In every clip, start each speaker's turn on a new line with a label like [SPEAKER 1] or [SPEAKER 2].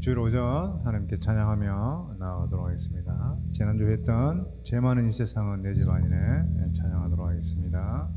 [SPEAKER 1] 주일 오전 하나님께 찬양하며 나아가도록 하겠습니다. 지난주 했던 제 많은 이 세상은 내 집 아니네 네, 찬양하도록 하겠습니다.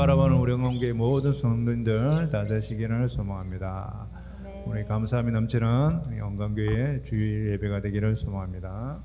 [SPEAKER 1] 바라보는 우리 영혼교회 모든 성도님들 다 되시기를 소망합니다. 우리 감사함이 넘치는 영광교회 주일 예배가 되기를 소망합니다.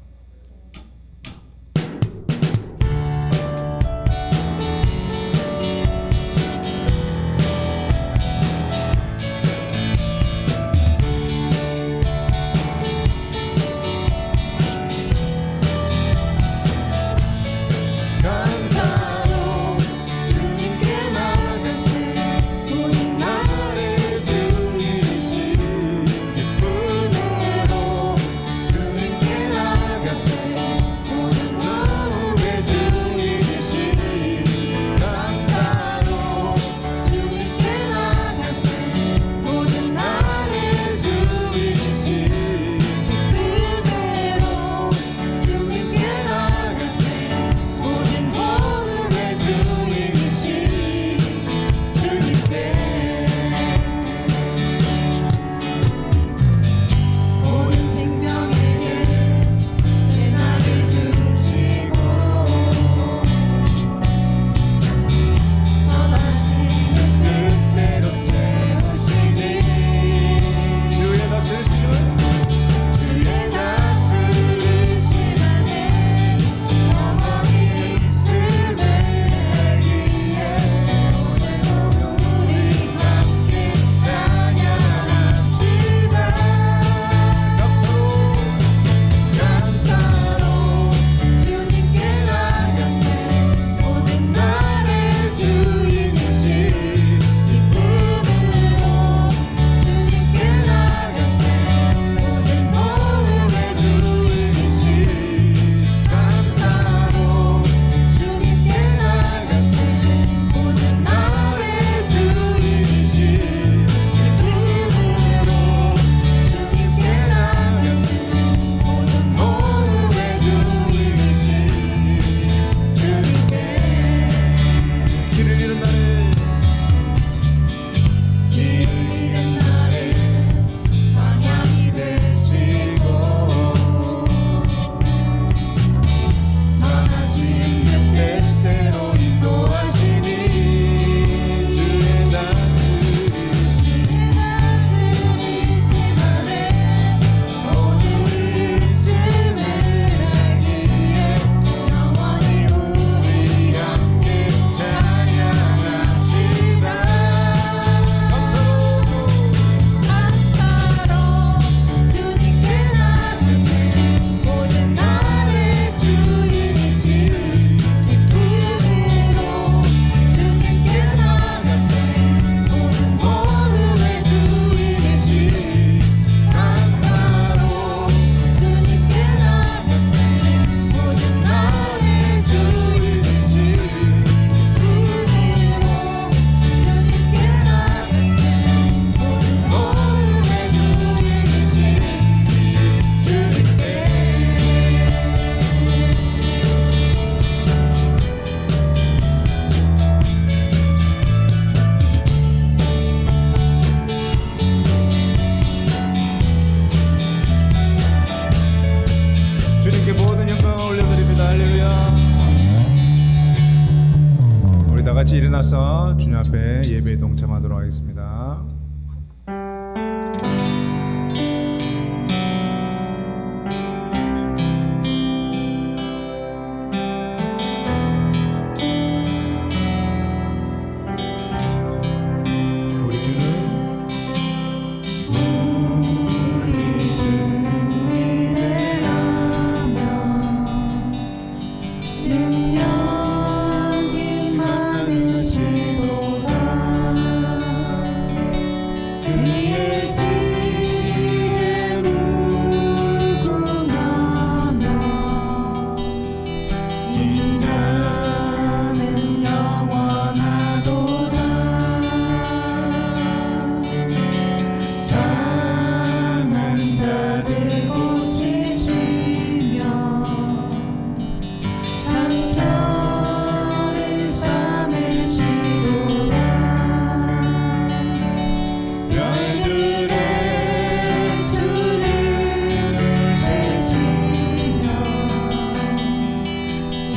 [SPEAKER 2] 예배에 동참하도록 하겠습니다.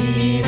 [SPEAKER 2] Amen.